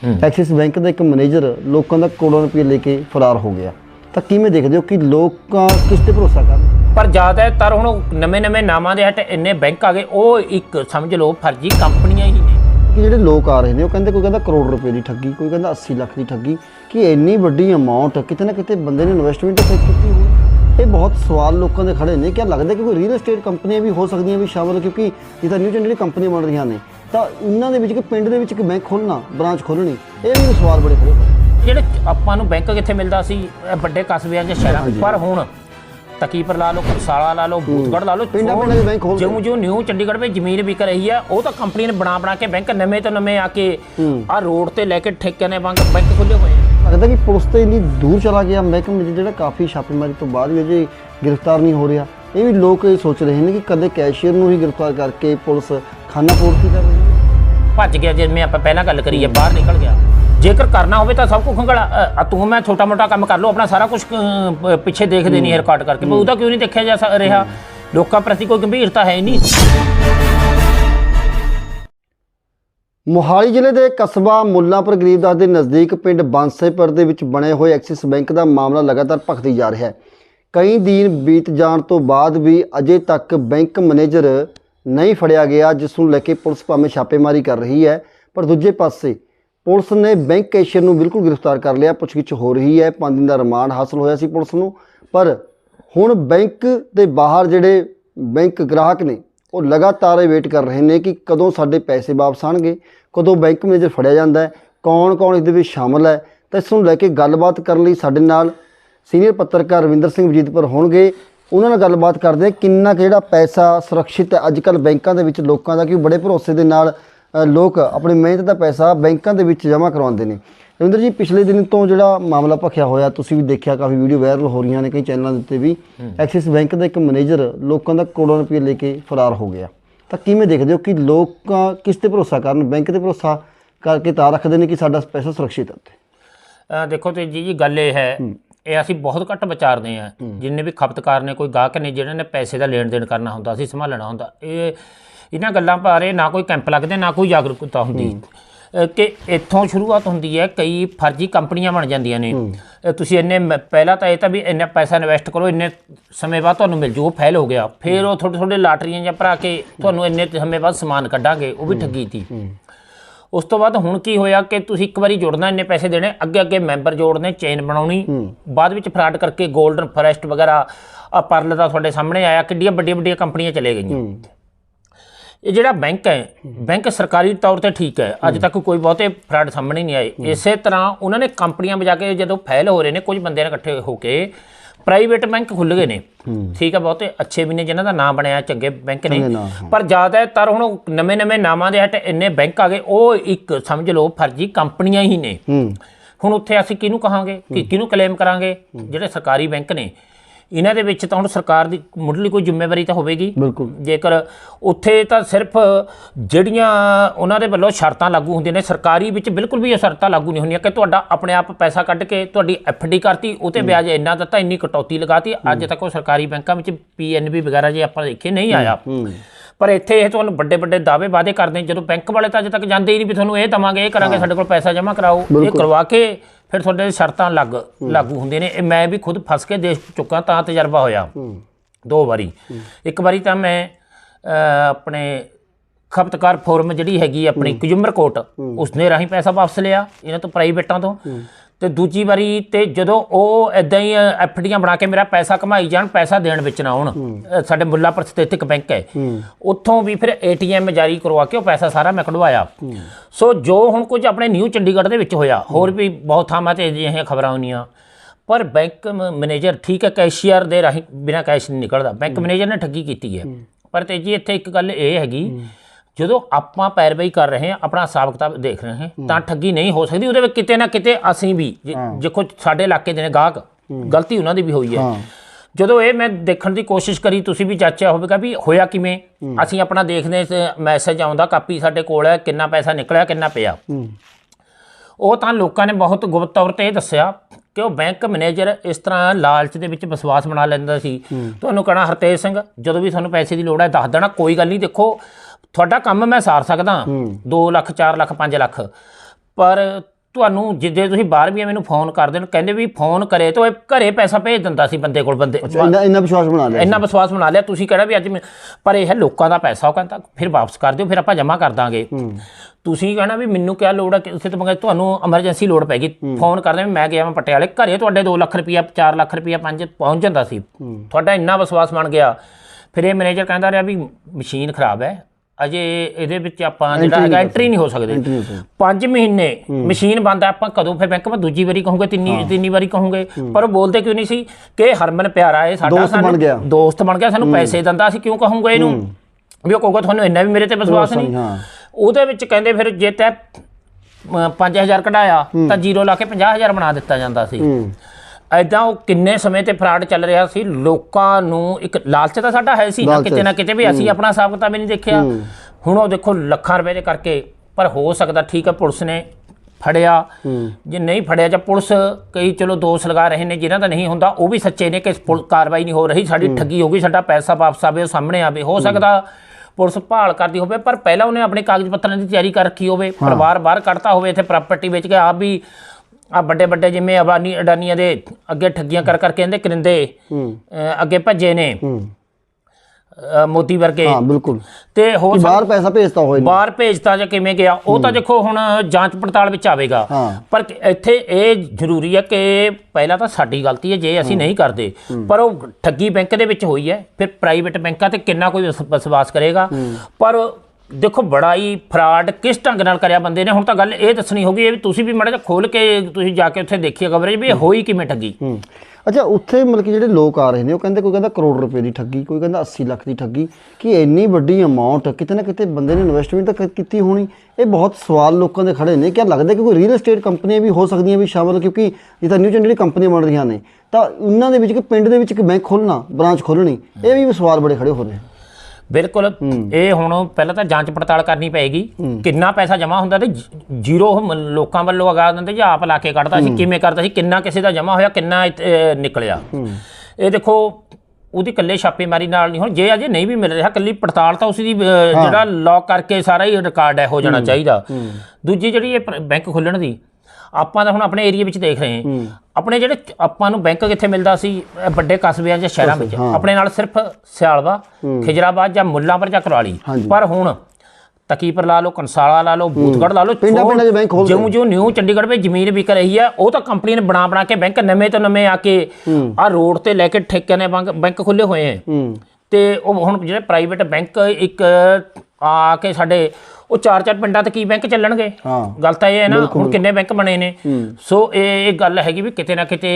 Axis bank ਦਾ ਇੱਕ manager ਲੋਕਾਂ ਦਾ ਕਰੋੜਾਂ ਰੁਪਏ ਲੈ ਕੇ ਫਰਾਰ ਹੋ ਗਿਆ। ਤਾਂ ਕਿਵੇਂ ਦੇਖਦੇ ਹੋ ਕਿ ਲੋਕਾਂ ਕਿਸ ਤੇ ਭਰੋਸਾ ਕਰਨ ਪਰ ਜ਼ਿਆਦਾਤਰ ਹੁਣ ਨਵੇਂ ਨਵੇਂ ਨਾਮਾਂ ਦੇ ਹਟ ਇੰਨੇ ਬੈਂਕ ਆ ਗਏ ਉਹ ਇੱਕ ਸਮਝ ਲਓ ਫਰਜ਼ੀ ਕੰਪਨੀਆਂ ਹੀ ਨੇ। ਕਿ ਜਿਹੜੇ ਲੋਕ ਆ ਰਹੇ ਨੇ ਉਹ ਕਹਿੰਦੇ ਕੋਈ ਕਹਿੰਦਾ ਕਰੋੜ ਰੁਪਏ ਦੀ ਠੱਗੀ ਕੋਈ ਕਹਿੰਦਾ 80 ਲੱਖ ਦੀ ਠੱਗੀ ਕਿ ਇੰਨੀ ਵੱਡੀ ਅਮਾਉਂਟ ਕਿਤੇ ਨਾ ਕਿਤੇ ਬੰਦੇ ਨੇ ਇਨਵੈਸਟਮੈਂਟ ਕੀਤੀ ਹੋਈ। ਇਹ ਬਹੁਤ ਸਵਾਲ ਲੋਕਾਂ ਦੇ ਖੜੇ ਨੇ। ਕਿ ਲੱਗਦਾ ਕਿ ਕੋਈ ਰੀਅਲ ਏਸਟੇਟ ਕੰਪਨੀਆਂ ਵੀ ਹੋ ਸਕਦੀਆਂ ਵੀ ਸ਼ਾਮਲ ਕਿਉਂਕਿ ਇਹ ਤਾਂ ਨਿਊ ਜਿਹੜੀ ਕੰਪਨੀਆਂ ਬਣ ਰਹੀਆਂ ਨੇ। ਤਾਂ ਉਹਨਾਂ ਦੇ ਵਿੱਚ ਕਿ ਪਿੰਡ ਦੇ ਵਿੱਚ ਇੱਕ ਬੈਂਕ ਖੋਲਣਾ ਬ੍ਰਾਂਚ ਖੋਲਣੀ ਇਹ ਵੀ ਸਵਾਲ ਬੜੇ ਖੜੇ। ਜਿਹੜੇ ਆਪਾਂ ਨੂੰ ਬੈਂਕ ਕਿੱਥੇ ਮਿਲਦਾ ਸੀ ਇਹ ਵੱਡੇ ਕਸਬਿਆਂ 'ਚ ਸ਼ਹਿਰਾਂ ਪਰ ਹੁਣ ਤਕੀਪਰ ਲਾ ਲਓ ਕਰਸਾਲਾ ਲਾ ਲਓ ਬੂਥਗੜ ਲਾ ਲਓ ਪਿੰਡਾਂ ਪਿੰਡਾਂ ਦੇ ਬੈਂਕ ਖੋਲ੍ਹ ਜਿਉਂ ਜਿਉਂ ਨਿਊ ਚੰਡੀਗੜ੍ਹ ਵਿੱਚ ਜ਼ਮੀਨ ਵਿਕ ਰਹੀ ਹੈ ਉਹ ਤਾਂ ਕੰਪਨੀ ਨੇ ਬਣਾ ਬਣਾ ਕੇ ਬੈਂਕ ਨਵੇਂ ਤੋਂ ਨਵੇਂ ਆ ਕੇ ਆ ਰੋਡ ਤੇ ਲੈ ਕੇ ਠੇਕਿਆਂ ਨੇ ਵਾਂਗ ਬੈਂਕ ਖੁੱਲੇ ਹੋਏ ਆ। ਲੱਗਦਾ ਕਿ ਪੁਲਿਸ ਤੇ ਇੰਨੀ ਦੂਰ ਚਲਾ ਗਿਆ ਮਹਿਕਮੇ ਜਿਹੜਾ ਕਾਫੀ ਛਾਪੇਮਾਰੀ ਤੋਂ ਬਾਅਦ ਵੀ ਅਜੇ ਗ੍ਰਿਫਤਾਰ ਨਹੀਂ ਹੋ ਰਿਹਾ। ਇਹ ਵੀ ਲੋਕ ਸੋਚ ਰਹੇ ਨੇ ਕਿ ਕਦੇ ਕੈਸ਼ੀਅਰ ਨੂੰ ਹੀ ਗ੍ਰਿਫਤਾਰ ਕਰਕੇ ਪੁਲਿਸ ਖਾਨਾ ਪੂਰਤੀ ਕਰ ਹੈ ਭੱਜ ਗਿਆ ਜਿਵੇਂ ਆਪਾਂ ਪਹਿਲਾਂ ਗੱਲ ਕਰੀਏ ਬਾਹਰ ਨਿਕਲ ਗਿਆ। ਜੇਕਰ ਕਰਨਾ ਹੋਵੇ ਤਾਂ ਸਭ ਕੁਝ ਖੰਗੜਾ ਤੂੰ ਮੈਂ ਛੋਟਾ ਮੋਟਾ ਕੰਮ ਕਰ ਲਓ ਆਪਣਾ ਸਾਰਾ ਕੁਝ ਪਿੱਛੇ ਦੇਖਦੇ ਨਹੀਂ ਰਿਕਾਰਡ ਕਰਕੇ। ਪਰ ਉਹਦਾ ਕਿਉਂ ਨਹੀਂ ਦੇਖਿਆ ਜਾ ਰਿਹਾ? ਲੋਕਾਂ ਪ੍ਰਤੀ ਕੋਈ ਗੰਭੀਰਤਾ ਹੈ ਹੀ ਨਹੀਂ। ਮੋਹਾਲੀ ਜ਼ਿਲ੍ਹੇ ਦੇ ਕਸਬਾ ਮੁੱਲਾਂਪੁਰ ਗਰੀਬਦਾਸ ਦੇ ਨਜ਼ਦੀਕ ਪਿੰਡ ਬਾਂਸੇਪੁਰ ਦੇ ਵਿੱਚ ਬਣੇ ਹੋਏ ਐਕਸਿਸ ਬੈਂਕ ਦਾ ਮਾਮਲਾ ਲਗਾਤਾਰ ਭਖਦੀ ਜਾ ਰਿਹਾ ਹੈ। ਕਈ ਦਿਨ ਬੀਤ ਜਾਣ ਤੋਂ ਬਾਅਦ ਵੀ ਅਜੇ ਤੱਕ ਬੈਂਕ ਮੈਨੇਜਰ ਨਹੀਂ ਫੜਿਆ ਗਿਆ, ਜਿਸ ਨੂੰ ਲੈ ਕੇ ਪੁਲਿਸ ਭਾਵੇਂ ਛਾਪੇਮਾਰੀ ਕਰ ਰਹੀ ਹੈ, ਪਰ ਦੂਜੇ ਪਾਸੇ ਪੁਲਿਸ ਨੇ ਬੈਂਕ ਕੈਸ਼ੀਅਰ ਨੂੰ ਬਿਲਕੁਲ ਗ੍ਰਿਫਤਾਰ ਕਰ ਲਿਆ। ਪੁੱਛਗਿੱਛ ਹੋ ਰਹੀ ਹੈ 5 ਦਿਨ ਦਾ ਰਿਮਾਂਡ ਹਾਸਲ ਹੋਇਆ ਸੀ ਪੁਲਿਸ ਨੂੰ, ਪਰ ਹੁਣ ਬੈਂਕ ਦੇ ਬਾਹਰ ਜਿਹੜੇ ਬੈਂਕ ਗ੍ਰਾਹਕ ਨੇ, ਉਹ ਲਗਾਤਾਰ ਇਹ ਵੇਟ ਕਰ ਰਹੇ ਨੇ ਕਿ ਕਦੋਂ ਸਾਡੇ ਪੈਸੇ ਵਾਪਸ ਆਣਗੇ, ਕਦੋਂ ਬੈਂਕ ਮੈਨੇਜਰ ਫੜਿਆ ਜਾਂਦਾ ਹੈ ਕੌਣ ਕੌਣ ਇਸ ਦੇ ਵਿੱਚ ਸ਼ਾਮਲ ਹੈ। ਤਾਂ ਇਸ ਨੂੰ ਲੈ ਕੇ ਗੱਲਬਾਤ ਕਰਨ ਲਈ ਸਾਡੇ ਨਾਲ ਸੀਨੀਅਰ ਪੱਤਰਕਾਰ ਰਵਿੰਦਰ ਸਿੰਘ ਵਜੀਦਪੁਰ ਹੋਣਗੇ। ਉਹਨਾਂ ਨਾਲ ਗੱਲਬਾਤ ਕਰਦੇ ਹਾਂ ਕਿੰਨਾ ਕੁ ਜਿਹੜਾ ਪੈਸਾ ਸੁਰੱਖਿਅਤ ਹੈ ਅੱਜ ਕੱਲ ਬੈਂਕਾਂ ਦੇ ਵਿੱਚ ਲੋਕਾਂ ਦਾ ਕਿ ਬੜੇ ਭਰੋਸੇ ਦੇ ਨਾਲ ਅ, ਲੋਕ ਆਪਣੀ ਮਿਹਨਤ ਦਾ ਪੈਸਾ ਬੈਂਕਾਂ ਦੇ ਵਿੱਚ ਜਮ੍ਹਾਂ ਕਰਵਾਉਂਦੇ ਨੇ। ਰਵਿੰਦਰ ਜੀ ਪਿਛਲੇ ਦਿਨ ਤੋਂ ਜਿਹੜਾ ਮਾਮਲਾ ਭਖਿਆ ਹੋਇਆ ਤੁਸੀਂ ਵੀ ਦੇਖਿਆ ਕਾਫੀ ਵੀਡੀਓ ਵਾਇਰਲ ਹੋ ਰਹੀਆਂ ਨੇ ਕਈ ਚੈਨਲਾਂ ਦੇ ਉੱਤੇ ਵੀ। ਐਕਸਿਸ ਬੈਂਕ ਦਾ ਇੱਕ ਮੈਨੇਜਰ ਲੋਕਾਂ ਦਾ ਕਰੋੜਾਂ ਰੁਪਏ ਲੈ ਕੇ ਫਰਾਰ ਹੋ ਗਿਆ। ਤਾਂ ਕਿਵੇਂ ਦੇਖਦੇ ਹੋ ਕਿ ਲੋਕਾਂ ਕਿਸ ਤੇ ਭਰੋਸਾ ਕਰਨ ਬੈਂਕ ਤੇ ਭਰੋਸਾ ਕਰਕੇ ਤਾਂ ਰੱਖਦੇ ਨੇ ਕਿ ਸਾਡਾ ਪੈਸਾ ਸੁਰੱਖਿਅਤ ਹੈ ਉੱਥੇ? ਦੇਖੋ ਤੇ ਜੀ ਜੀ ਗੱਲ ਇਹ ਹੈ। ਇਹ ਅਸੀਂ ਬਹੁਤ ਘੱਟ ਵਿਚਾਰਦੇ ਆ ਜਿੰਨੇ ਵੀ ਖਪਤਕਾਰ ਨੇ ਕੋਈ ਗਾਹਕ ਨੇ ਜਿਹਨਾਂ ਨੇ ਪੈਸੇ ਦਾ ਲੈਣ ਦੇਣ ਕਰਨਾ ਹੁੰਦਾ ਸੀ ਸੰਭਾਲਣਾ ਹੁੰਦਾ। ਇਹ ਇਹਨਾਂ ਗੱਲਾਂ ਬਾਰੇ ਨਾ ਕੋਈ ਕੈਂਪ ਲੱਗਦੇ ਨਾ ਕੋਈ ਜਾਗਰੂਕਤਾ ਹੁੰਦੀ। ਕਿ ਇੱਥੋਂ ਸ਼ੁਰੂਆਤ ਹੁੰਦੀ ਹੈ ਕਈ ਫਰਜ਼ੀ ਕੰਪਨੀਆਂ ਬਣ ਜਾਂਦੀਆਂ ਨੇ। ਤੁਸੀਂ ਇੰਨੇ ਪਹਿਲਾਂ ਤਾਂ ਇਹ ਤਾਂ ਵੀ ਇੰਨਾ ਪੈਸਾ ਇਨਵੈਸਟ ਕਰੋ ਇੰਨੇ ਸਮੇਂ ਬਾਅਦ ਤੁਹਾਨੂੰ ਮਿਲ ਜੂ ਉਹ ਫੇਲ ਹੋ ਗਿਆ। ਫਿਰ ਉਹ ਥੋੜੇ ਥੋੜੇ ਲਾਟਰੀਆਂ ਜਾਂ ਭਰਾ ਕੇ ਤੁਹਾਨੂੰ ਇੰਨੇ ਸਮੇਂ ਬਾਅਦ ਸਮਾਨ ਕੱਢਾਂਗੇ ਉਹ ਵੀ ਠੱਗੀ ਸੀ ਉਸ ਤੋਂ ਬਾਅਦ ਹੁਣ ਕੀ ਹੋਇਆ ਕਿ ਤੁਸੀਂ ਇੱਕ ਵਾਰੀ ਜੁੜਨਾ ਇੰਨੇ ਪੈਸੇ ਦੇਣੇ ਅੱਗੇ ਅੱਗੇ ਮੈਂਬਰ ਜੋੜਨੇ ਚੇਨ ਬਣਾਉਣੀ ਬਾਅਦ ਵਿੱਚ ਫਰਾਡ ਕਰਕੇ 골ਡਨ ਫੋਰੈਸਟ ਵਗੈਰਾ ਆ ਪਰਲ ਦਾ ਤੁਹਾਡੇ ਸਾਹਮਣੇ ਆਇਆ ਕਿੱਡੀਆਂ ਵੱਡੀਆਂ ਵੱਡੀਆਂ ਕੰਪਨੀਆਂ ਚਲੇ ਗਈਆਂ। ਇਹ ਜਿਹੜਾ ਬੈਂਕ ਹੈ ਬੈਂਕ ਸਰਕਾਰੀ ਤੌਰ ਤੇ ਠੀਕ ਹੈ ਅੱਜ ਤੱਕ ਕੋਈ ਬਹੁਤੇ ਫਰਾਡ ਸਾਹਮਣੇ ਨਹੀਂ ਆਏ। ਇਸੇ ਤਰ੍ਹਾਂ ਉਹਨਾਂ ਨੇ ਕੰਪਨੀਆਂ ਵਜਾ ਕੇ ਜਦੋਂ ਫੈਲ ਹੋ ਰਹੇ ਨੇ ਕੁਝ ਬੰਦਿਆਂ ਨੇ ਇਕੱਠੇ ਹੋ ਕੇ ਪ੍ਰਾਈਵੇਟ ਬੈਂਕ ਖੁੱਲ ਗਏ ਨੇ। ਠੀਕ ਹੈ ਬਹੁਤੇ ਅੱਛੇ ਵੀ ਨੇ ਜਿਨ੍ਹਾਂ ਦਾ ਨਾਮ ਬਣਿਆ ਚੰਗੇ ਬੈਂਕ ਨੇ। ਪਰ ਜ਼ਿਆਦਾਤਰ ਹੁਣ ਨਵੇਂ ਨਵੇਂ ਨਾਮਾਂ ਦੇ ਹਟ ਇੰਨੇ ਬੈਂਕ ਆ ਗਏ ਉਹ ਇੱਕ ਸਮਝ ਲਓ ਫਰਜ਼ੀ ਕੰਪਨੀਆਂ ਹੀ ਨੇ। ਹੁਣ ਉੱਥੇ ਅਸੀਂ ਕਿਹਨੂੰ ਕਹਾਂਗੇ? ਕਿ ਕਿਹਨੂੰ ਕਲੇਮ ਕਰਾਂਗੇ? ਜਿਹੜੇ ਸਰਕਾਰੀ ਬੈਂਕ ਨੇ। ਇਹਨਾਂ ਦੇ ਵਿੱਚ ਤਾਂ ਹੁਣ ਸਰਕਾਰ ਦੀ ਮੁੱਢਲੀ ਕੋਈ ਜ਼ਿੰਮੇਵਾਰੀ ਤਾਂ ਹੋਵੇਗੀ। ਬਿਲਕੁਲ। ਜੇਕਰ ਉੱਥੇ ਤਾਂ ਸਿਰਫ ਜਿਹੜੀਆਂ ਉਹਨਾਂ ਦੇ ਵੱਲੋਂ ਸ਼ਰਤਾਂ ਲਾਗੂ ਹੁੰਦੀਆਂ ਨੇ ਸਰਕਾਰੀ ਵਿੱਚ ਬਿਲਕੁਲ ਵੀ ਇਹ ਸ਼ਰਤਾਂ ਲਾਗੂ ਨਹੀਂ ਹੁੰਦੀਆਂ ਕਿ ਤੁਹਾਡਾ ਆਪਣੇ ਆਪ ਪੈਸਾ ਕੱਢ ਕੇ ਤੁਹਾਡੀ ਐਫਡੀ ਕਰਤੀ ਉਹ ਤੇ ਵਿਆਜ ਇੰਨਾ ਦਿੱਤਾ ਇੰਨੀ ਕਟੌਤੀ ਲਗਾਤੀ। ਅੱਜ ਤੱਕ ਉਹ ਸਰਕਾਰੀ ਬੈਂਕਾਂ ਵਿੱਚ ਪੀਐਨਬੀ ਵਗੈਰਾ ਜੇ ਆਪਾਂ ਦੇਖੇ ਨਹੀਂ ਆਇਆ। ਪਰ ਇੱਥੇ ਇਹ ਤੁਹਾਨੂੰ ਵੱਡੇ ਵੱਡੇ ਦਾਅਵੇ ਵਾਅਦੇ ਕਰਦੇ ਜਦੋਂ ਬੈਂਕ ਵਾਲੇ ਤਾਂ ਅਜੇ ਤੱਕ ਜਾਂਦੇ ਹੀ ਨਹੀਂ ਵੀ ਤੁਹਾਨੂੰ ਇਹ ਦਵਾਂਗੇ ਇਹ ਕਰਾਂਗੇ ਸਾਡੇ ਕੋਲ ਪੈਸਾ ਜਮ੍ਹਾਂ ਕਰਾਓ। ਇਹ ਕਰਵਾ ਕੇ ਫਿਰ ਤੁਹਾਡੇ ਸ਼ਰਤਾਂ ਲੱਗ ਲਾਗੂ ਹੁੰਦੀਆਂ ਨੇ। ਇਹ ਮੈਂ ਵੀ ਖੁਦ ਫਸ ਕੇ ਦੇਖ ਚੁੱਕਾ ਤਾਂ ਤਜਰਬਾ ਹੋਇਆ। ਦੋ ਵਾਰੀ। ਇੱਕ ਵਾਰੀ ਤਾਂ ਮੈਂ ਆਪਣੇ ਖਪਤਕਾਰ ਫੋਰਮ ਜਿਹੜੀ ਹੈਗੀ ਆਪਣੀ ਕੰਜ਼ਿਊਮਰ ਕੋਰਟ ਉਸਨੇ ਰਾਹੀਂ ਪੈਸਾ ਵਾਪਸ ਲਿਆ। ਇਹਨਾਂ ਤੋਂ ਪ੍ਰਾਈਵੇਟਾਂ ਤੋਂ। ਤੇ ਦੂਜੀ ਵਾਰੀ ਤੇ ਜਦੋਂ ਉਹ ਇਦਾਂ ਹੀ ਐਫਡੀਆਂ ਬਣਾ ਕੇ ਮੇਰਾ ਪੈਸਾ ਕਮਾਈ ਜਾਣ ਪੈਸਾ ਦੇਣ ਵਿੱਚ ਨਾ ਆਉਣ। ਸਾਡੇ ਮੁੱਲਾਪੁਰ ਸਥਿਤ ਇੱਕ ਬੈਂਕ ਹੈ। ਉੱਥੋਂ ਵੀ ਫਿਰ ਏਟੀਐਮ ਜਾਰੀ ਕਰਵਾ ਕੇ ਉਹ ਪੈਸਾ ਸਾਰਾ ਮੈਂ ਕਢਵਾਇਆ। ਸੋ ਜੋ ਹੁਣ ਕੁਝ ਆਪਣੇ ਨਿਊ ਚੰਡੀਗੜ੍ਹ ਦੇ ਵਿੱਚ ਹੋਇਆ ਹੋਰ ਵੀ ਬਹੁਤ ਥਾਵਾਂ ਤੇ ਅਜਿਹੀਆਂ ਖਬਰਾਂ ਆਉਂਦੀਆਂ। ਪਰ ਬੈਂਕ ਮੈਨੇਜਰ ਠੀਕ ਹੈ ਕੈਸ਼ੀਅਰ ਦੇ ਰਾਹੀਂ ਬਿਨਾਂ ਕੈਸ਼ ਨਹੀਂ ਨਿਕਲਦਾ। ਬੈਂਕ ਮੈਨੇਜਰ ਨੇ ਠੱਗੀ ਕੀਤੀ ਹੈ। ਪਰ ਤੇ ਜੀ ਇੱਥੇ ਇੱਕ ਗੱਲ ਇਹ ਹੈਗੀ ਜਦੋਂ ਆਪਾਂ ਪੈਰਵਾਈ ਕਰ ਰਹੇ ਹਾਂ ਆਪਣਾ ਹਿਸਾਬ ਕਿਤਾਬ ਦੇਖ ਰਹੇ ਹਾਂ ਤਾਂ ਠੱਗੀ ਨਹੀਂ ਹੋ ਸਕਦੀ ਉਹਦੇ ਵਿੱਚ ਕਿਤੇ ਨਾ ਕਿਤੇ ਅਸੀਂ ਵੀ ਜੇ- ਦੇਖੋ ਸਾਡੇ ਇਲਾਕੇ ਦੇ ਨੇ ਗਾਹਕ ਗਲਤੀ ਉਹਨਾਂ ਦੀ ਵੀ ਹੋਈ ਹੈ। ਜਦੋਂ ਇਹ ਮੈਂ ਦੇਖਣ ਦੀ ਕੋਸ਼ਿਸ਼ ਕਰੀ ਤੁਸੀਂ ਵੀ ਜਾਚਿਆ ਹੋਵੇਗਾ ਵੀ ਹੋਇਆ ਕਿਵੇਂ? ਅਸੀਂ ਆਪਣਾ ਦੇਖਦੇ ਮੈਸੇਜ ਆਉਂਦਾ ਕਾਪੀ ਸਾਡੇ ਕੋਲ ਹੈ ਕਿੰਨਾ ਪੈਸਾ ਨਿਕਲਿਆ ਕਿੰਨਾ ਪਿਆ। ਉਹ ਤਾਂ ਲੋਕਾਂ ਨੇ ਬਹੁਤ ਗੁਪਤ ਤੌਰ ਤੇ ਇਹ ਦੱਸਿਆ ਕਿ ਉਹ ਬੈਂਕ ਮੈਨੇਜਰ ਇਸ ਤਰ੍ਹਾਂ ਲਾਲਚ ਦੇ ਵਿੱਚ ਵਿਸ਼ਵਾਸ ਬਣਾ ਲੈਂਦਾ ਸੀ। ਤੁਹਾਨੂੰ ਕਹਣਾ ਹਰਤੇਜ ਸਿੰਘ ਜਦੋਂ ਵੀ ਤੁਹਾਨੂੰ ਪੈਸੇ ਦੀ ਲੋੜ ਹੈ ਦੱਸ ਦੇਣਾ ਕੋਈ ਗੱਲ ਨਹੀਂ ਦੇਖੋ ਤੁਹਾਡਾ ਕੰਮ ਮੈਂ ਸਾਰ ਸਕਦਾ। 2 ਲੱਖ 4 ਲੱਖ 5 ਲੱਖ। ਪਰ ਤੁਹਾਨੂੰ ਜਿੱਦੇ ਤੁਸੀਂ ਬਾਹਰ ਵੀ ਮੈਨੂੰ ਫੋਨ ਕਰਦੇ ਨੇ ਕਹਿੰਦੇ ਵੀ ਫੋਨ ਕਰੇ ਤਾਂ ਘਰੇ ਪੈਸਾ ਭੇਜ ਦਿੰਦਾ ਸੀ ਬੰਦੇ ਕੋਲ ਬੰਦੇ। ਇੰਨਾ ਇੰਨਾ ਵਿਸ਼ਵਾਸ ਬਣਾ ਲਿਆ ਇੰਨਾ ਵਿਸ਼ਵਾਸ ਬਣਾ ਲਿਆ ਤੁਸੀਂ ਕਿਹੜਾ ਵੀ ਅੱਜ ਪਰ ਇਹ ਲੋਕਾਂ ਦਾ ਪੈਸਾ ਉਹ ਕਹਿੰਦਾ ਫਿਰ ਵਾਪਸ ਕਰ ਦਿਓ ਫਿਰ ਆਪਾਂ ਜਮ੍ਹਾਂ ਕਰ ਦਾਂਗੇ। ਤੁਸੀਂ ਕਹਿਣਾ ਵੀ ਮੈਨੂੰ ਕਿਆ ਲੋੜ ਹੈ ਕਿਸੇ ਤੋਂ ਮੰਗੇ ਤੁਹਾਨੂੰ ਐਮਰਜੈਂਸੀ ਲੋੜ ਪੈ ਗਈ ਫੋਨ ਕਰਦੇ ਵੀ ਮੈਂ ਗਿਆ ਮੈਂ ਪਟਿਆਲੇ ਘਰੇ ਤੁਹਾਡੇ 2 ਲੱਖ ਰੁਪਈਆ 4 ਲੱਖ ਰੁਪਈਆ ਪੰਜ ਪਹੁੰਚ ਜਾਂਦਾ ਸੀ। ਤੁਹਾਡਾ ਇੰਨਾ ਵਿਸ਼ਵਾਸ ਬਣ ਗਿਆ। ਫਿਰ ਇਹ ਮੈਨੇਜਰ ਕਹਿੰਦਾ ਰਿਹਾ ਵੀ ਮਸ਼ੀਨ ਖਰਾਬ ਹੈ ਅਜੇ ਇਹਦੇ ਵਿੱਚ ਆਪਾਂ ਜਿਹੜਾ ਹੈਗਾ ਐਂਟਰੀ ਨਹੀਂ ਹੋ ਸਕਦੇ। ਪੰਜ ਮਹੀਨੇ ਮਸ਼ੀਨ ਬੰਦ ਹੈ ਆਪਾਂ ਕਦੋਂ ਫਿਰ ਬੈਂਕ ਮੈਂ ਦੂਜੀ ਵਾਰੀ ਕਹੂੰਗੇ ਤਿੰਨੀ ਤਿੰਨੀ ਵਾਰੀ ਕਹੂੰਗੇ? ਪਰ ਉਹ ਬੋਲਦੇ ਕਿਉਂ ਨਹੀਂ ਸੀ ਕਿ ਹਰਮਨ ਪਿਆਰਾ ਹੈ ਸਾਡਾ ਦੋਸਤ ਬਣ ਗਿਆ। ਦੋਸਤ ਬਣ ਗਿਆ ਸਾਨੂੰ ਪੈਸੇ ਦਿੰਦਾ ਸੀ ਕਿਉਂ ਕਹੂੰਗਾ ਇਹਨੂੰ? ਵੀ ਉਹ ਕਹੂਗਾ ਤੁਹਾਨੂੰ ਇੰਨਾ ਵੀ ਮੇਰੇ ਤੇ ਵਿਸ਼ਵਾਸ ਨਹੀਂ। ਉਹਦੇ ਵਿੱਚ ਕਹਿੰਦੇ ਫਿਰ ਜੇ ਤੈ 5000 ਕਢਾਇਆ ਤਾਂ ਜ਼ੀਰੋ ਲਾ ਕੇ 50000 ਬਣਾ ਦਿੱਤਾ ਜਾਂਦਾ ਸੀ। ਐਦਾਂ ਉਹ ਕਿੰਨੇ ਸਮੇਂ ਤੇ ਫਰਾਡ ਚੱਲ ਰਿਹਾ ਸੀ ਲੋਕਾਂ ਨੂੰ ਇੱਕ ਲਾਲਚ ਤਾਂ ਸਾਡਾ ਹੈ ਸੀ ਨਾ ਕਿਤੇ ਨਾ ਕਿਤੇ ਵੀ ਅਸੀਂ ਆਪਣਾ ਹਿਸਾਬ ਕਿਤਾਬ ਵੀ ਨਹੀਂ ਦੇਖਿਆ। ਹੁਣ ਉਹ ਦੇਖੋ ਲੱਖਾਂ ਰੁਪਏ ਦੇ ਕਰਕੇ ਪਰ ਹੋ ਸਕਦਾ ਠੀਕ ਹੈ ਪੁਲਿਸ ਨੇ ਫੜਿਆ। ਜੇ ਨਹੀਂ ਫੜਿਆ ਜਾਂ ਪੁਲਿਸ ਕਈ ਚਲੋ ਦੋਸ਼ ਲਗਾ ਰਹੇ ਨੇ ਜਿਨ੍ਹਾਂ ਦਾ ਨਹੀਂ ਹੁੰਦਾ ਉਹ ਵੀ ਸੱਚੇ ਨੇ ਕਿ ਪੁਲ- ਕਾਰਵਾਈ ਨਹੀਂ ਹੋ ਰਹੀ ਸਾਡੀ ਠੱਗੀ ਹੋ ਗਈ ਸਾਡਾ ਪੈਸਾ ਵਾਪਸ ਆਵੇ ਉਹ ਸਾਹਮਣੇ ਆਵੇ। ਹੋ ਸਕਦਾ ਪੁਲਿਸ ਭਾਲ ਕਰਦੀ ਹੋਵੇ ਪਰ ਪਹਿਲਾਂ ਉਹਨੇ ਆਪਣੇ ਕਾਗਜ਼ ਪੱਤਰਾਂ ਦੀ ਤਿਆਰੀ ਕਰ ਰੱਖੀ ਹੋਵੇ ਪਰਿਵਾਰ ਬਾਹਰ ਕੱਢਤਾ ਹੋਵੇ ਇੱਥੇ ਪ੍ਰਾਪਰਟੀ ਵੇਚ ਕੇ ਆਪ ਵੀ ਆ ਵੱਡੇ ਵੱਡੇ ਜਿਵੇਂ ਅਬਾਨੀ ਅਡਾਨੀਆਂ ਦੇ ਅੱਗੇ ਠੱਗੀਆਂ ਕਰ ਕਰ ਕਹਿੰਦੇ ਕਰਿੰਦੇ ਅੱਗੇ ਭੱਜੇ ਨੇ। ਮੋਦੀ ਵਰਗੇ। ਹਾਂ ਬਿਲਕੁਲ। ਤੇ ਹੋ ਕਿ ਬਾਹਰ ਪੈਸਾ ਭੇਜਤਾ ਹੋਏ ਨੇ। ਬਾਹਰ ਭੇਜਤਾ ਜਾਂ ਕਿਵੇਂ ਗਿਆ ਉਹ ਤਾਂ ਦੇਖੋ ਹੁਣ ਜਾਂਚ ਪੜਤਾਲ ਵਿੱਚ ਆਵੇਗਾ। ਪਰ ਇੱਥੇ ਇਹ ਜ਼ਰੂਰੀ ਹੈ ਕਿ ਪਹਿਲਾਂ ਤਾਂ ਸਾਡੀ ਗਲਤੀ ਹੈ ਜੇ ਅਸੀਂ ਨਹੀਂ ਕਰਦੇ ਪਰ ਉਹ ਠੱਗੀ ਬੈਂਕ ਦੇ ਵਿੱਚ ਹੋਈ ਹੈ ਫਿਰ ਪ੍ਰਾਈਵੇਟ ਬੈਂਕਾਂ ਤੇ ਕਿੰਨਾ ਕੋਈ ਵਿਸ- ਵਿਸ਼ਵਾਸ ਕਰੇਗਾ। ਪਰ ਦੇਖੋ ਬੜਾ ਹੀ ਫਰਾਡ ਕਿਸ ਢੰਗ ਨਾਲ ਕਰਿਆ ਬੰਦੇ ਨੇ। ਹੁਣ ਤਾਂ ਗੱਲ ਇਹ ਦੱਸਣੀ ਹੋਗੀ ਇਹ ਵੀ ਤੁਸੀਂ ਵੀ ਮਾੜਾ ਜਿਹਾ ਖੋਲ ਕੇ ਤੁਸੀਂ ਜਾ ਕੇ ਉੱਥੇ ਦੇਖੀਏ ਕਵਰੇਜ ਵੀ ਇਹ ਹੋਈ ਕਿਵੇਂ ਠੱਗੀ। ਅੱਛਾ ਉੱਥੇ ਮਤਲਬ ਕਿ ਜਿਹੜੇ ਲੋਕ ਆ ਰਹੇ ਨੇ ਉਹ ਕਹਿੰਦੇ ਕੋਈ ਕਹਿੰਦਾ ਕਰੋੜ ਰੁਪਏ ਦੀ ਠੱਗੀ ਕੋਈ ਕਹਿੰਦਾ 80 ਲੱਖ ਦੀ ਠੱਗੀ ਕਿ ਇੰਨੀ ਵੱਡੀ ਅਮਾਉਂਟ ਕਿਤੇ ਨਾ ਕਿਤੇ ਬੰਦੇ ਨੇ ਇਨਵੈਸਟਮੈਂਟ ਤਾਂ ਕੀਤੀ ਹੋਣੀ। ਇਹ ਬਹੁਤ ਸਵਾਲ ਲੋਕਾਂ ਦੇ ਖੜੇ ਨੇ ਕਿ ਲੱਗਦਾ ਕਿ ਕੋਈ ਰੀਅਲ ਏਸਟੇਟ ਕੰਪਨੀਆਂ ਵੀ ਹੋ ਸਕਦੀਆਂ ਵੀ ਸ਼ਾਮਲ ਕਿਉਂਕਿ ਜਿੱਦਾਂ ਨਿਊ ਜਿਹੜੀ ਕੰਪਨੀਆਂ ਬਣ ਰਹੀਆਂ ਨੇ। ਤਾਂ ਉਹਨਾਂ ਦੇ ਵਿੱਚ ਕਿ ਪਿੰਡ ਦੇ ਵਿੱਚ ਇੱਕ ਬੈਂਕ ਖੋਲਣਾ ਬ੍ਰਾਂਚ ਖੋਲਣੀ ਇਹ ਵੀ ਸਵਾਲ ਬੜੇ ਖੜੇ ਹੋ ਰਹੇ ਬਿਲਕੁਲ ਇਹ ਹੁਣ ਪਹਿਲਾਂ ਤਾਂ ਜਾਂਚ ਪੜਤਾਲ ਕਰਨੀ ਪਏਗੀ ਕਿੰਨਾ ਪੈਸਾ ਜਮ੍ਹਾਂ ਹੁੰਦਾ ਤੇ ਜ਼ੀਰੋ ਲੋਕਾਂ ਵੱਲੋਂ ਅਗਾ ਦਿੰਦੇ ਜਾਂ ਆਪ ਲਾ ਕੇ ਕੱਢਦਾ ਸੀ ਕਿਵੇਂ ਕਰਦਾ ਸੀ ਕਿੰਨਾ ਕਿਸੇ ਦਾ ਜਮ੍ਹਾਂ ਹੋਇਆ ਕਿੰਨਾ ਨਿਕਲਿਆ। ਇਹ ਦੇਖੋ ਉਹਦੀ ਕੱਲੇ ਛਾਪੇਮਾਰੀ ਨਾਲ ਨਹੀਂ ਹੁਣ ਜੇ ਅਜੇ ਨਹੀਂ ਵੀ ਮਿਲ ਰਿਹਾ ਕੱਲੀ ਪੜਤਾਲ ਤਾਂ ਉਸ ਦੀ ਅਹ, ਜਿਹੜਾ ਲੌਕ ਕਰਕੇ ਸਾਰਾ ਹੀ ਰਿਕਾਰਡ ਹੈ ਹੋ ਜਾਣਾ ਚਾਹੀਦਾ। ਦੂਜੀ ਜਿਹੜੀ ਇਹ ਬੈਂਕ ਖੋਲਣ ਦੀ ਆਪਾਂ ਤਾਂ ਹੁਣ ਆਪਣੇ ਏਰੀਆ ਵਿੱਚ ਦੇਖ ਰਹੇ ਹਾਂ। ਆਪਣੇ ਜਿਹੜੇ ਆਪਾਂ ਨੂੰ ਬੈਂਕ ਕਿੱਥੇ ਮਿਲਦਾ ਸੀ ਵੱਡੇ ਕਸਬਿਆਂ ਜਾਂ ਸ਼ਹਿਰਾਂ ਵਿੱਚ ਆਪਣੇ ਨਾਲ ਸਿਰਫ ਸਿਆਲਵਾ ਖਿਜਰਾਬਾਦ ਜਾਂ ਮੁੱਲਾਂਪੁਰ ਜਾਂ ਕੁਰਾਲੀ। ਪਰ ਹੁਣ ਤਕੀਪੁਰ ਲਾ ਲਓ ਕੰਸਾਲਾ ਲਾ ਲਓ ਬੂਥਗੜ ਲਾ ਲਓ ਪਿੰਡਾਂ- ਪਿੰਡਾਂ 'ਚ ਬੈਂਕ ਖੋਲ੍ਹ ਜਿਉਂ ਜਿਉਂ ਨਿਊ ਚੰਡੀਗੜ੍ਹ ਵਿੱਚ ਜ਼ਮੀਨ ਵਿਕ ਰਹੀ ਹੈ ਉਹ ਤਾਂ ਕੰਪਨੀ ਨੇ ਬਣਾ ਬਣਾ ਕੇ ਬੈਂਕ ਨਵੇਂ ਤੋਂ ਨਵੇਂ ਆ ਕੇ ਆ ਰੋਡ ਤੇ ਲੈ ਕੇ ਠੇਕੇ ਨੇ ਬੈਂਕ ਖੁੱਲੇ ਹੋਏ ਹੂੰ। ਤੇ ਉਹ ਹੁਣ ਜਿਹੜੇ ਪ੍ਰਾਈਵੇਟ ਬੈਂਕ ਇੱਕ ਆ ਕੇ ਸਾਡੇ ਉਹ ਚਾਰ ਚਾਰ ਪਿੰਡਾਂ ਤੇ ਕੀ ਬੈਂਕ ਚੱਲਣਗੇ? ਹਾਂ। ਗੱਲ ਤਾਂ ਇਹ ਹੈ ਨਾ ਹੁਣ ਕਿੰਨੇ ਬੈਂਕ ਬਣੇ ਨੇ? ਸੋ ਇਹ ਇਹ ਗੱਲ ਹੈਗੀ ਵੀ ਕਿਤੇ ਨਾ ਕਿਤੇ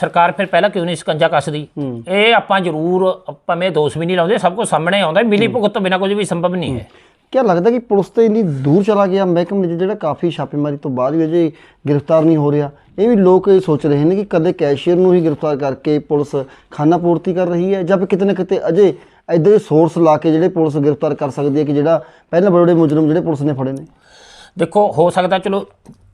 ਸਰਕਾਰ ਫਿਰ ਪਹਿਲਾਂ ਕਿਉਂ ਨਹੀਂ ਸਕੰਜਾ ਕੱਸਦੀ? ਇਹ ਆਪਾਂ ਜ਼ਰੂਰ ਆਪਾਂ ਮੇ ਦੋਸ਼ ਵੀ ਨਹੀਂ ਲਾਉਂਦੇ ਸਭ ਕੁਝ ਸਾਹਮਣੇ ਆਉਂਦਾ ਮਿਲੀ ਭੁਗਤ ਤੋਂ ਬਿਨਾਂ ਕੁਝ ਵੀ ਸੰਭਵ ਨਹੀਂ ਹੈ। ਕਿਆ ਲੱਗਦਾ ਕਿ ਪੁਲਿਸ ਤੇ ਇੰਨੀ ਦੂਰ ਚਲਾ ਗਿਆ ਮਹਿਕਮੇ ਜਿਹੜਾ ਕਾਫੀ ਛਾਪੇਮਾਰੀ ਤੋਂ ਬਾਅਦ ਵੀ ਅਜੇ ਗ੍ਰਿਫਤਾਰ ਨਹੀਂ ਹੋ ਰਿਹਾ? ਇਹ ਵੀ ਲੋਕ ਇਹ ਸੋਚ ਰਹੇ ਨੇ ਕਿ ਕੱਲੇ ਕੈਸ਼ੀਅਰ ਨੂੰ ਹੀ ਗ੍ਰਿਫਤਾਰ ਕਰਕੇ ਪੁਲਿਸ ਖਾਨਾ ਪੂਰਤੀ ਕਰ ਰਹੀ ਹੈ ਜਾਂ ਫਿਰ ਕਿਤੇ ਨਾ ਕਿਤੇ ਅਜੇ ਇੱਦਾਂ ਦੇ ਸੋਰਸ ਲਾ ਕੇ ਜਿਹੜੇ ਪੁਲਿਸ ਗ੍ਰਿਫਤਾਰ ਕਰ ਸਕਦੀ ਹੈ ਕਿ ਜਿਹੜਾ ਪਹਿਲਾਂ ਬੜੇ ਬੜੇ ਮੁਜਰਮ ਜਿਹੜੇ ਪੁਲਿਸ ਨੇ ਫੜੇ ਨੇ? ਦੇਖੋ ਹੋ ਸਕਦਾ ਚਲੋ